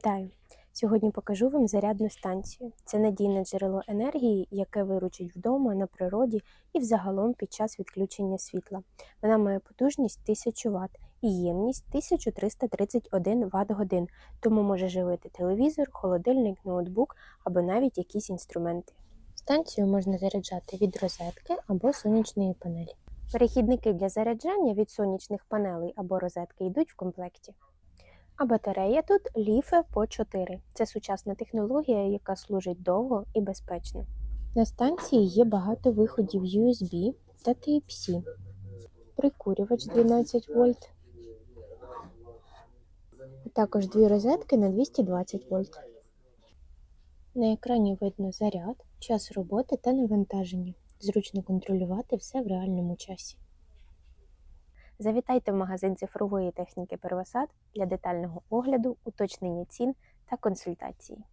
Вітаю! Сьогодні покажу вам зарядну станцію. Це надійне джерело енергії, яке виручить вдома, на природі і взагалом під час відключення світла. Вона має потужність 1000 Вт і ємність 1331 Вт годин, тому може живити телевізор, холодильник, ноутбук або навіть якісь інструменти. Станцію можна заряджати від розетки або сонячної панелі. Перехідники для заряджання від сонячних панелей або розетки йдуть в комплекті. А батарея тут Ліфе по 4. Це сучасна технологія, яка служить довго і безпечно. На станції є багато виходів USB та Type-C, прикурювач 12 вольт, також дві розетки на 220 вольт. На екрані видно заряд, час роботи та навантаження. Зручно контролювати все в реальному часі. Завітайте в магазин цифрової техніки Первосад для детального огляду, уточнення цін та консультації.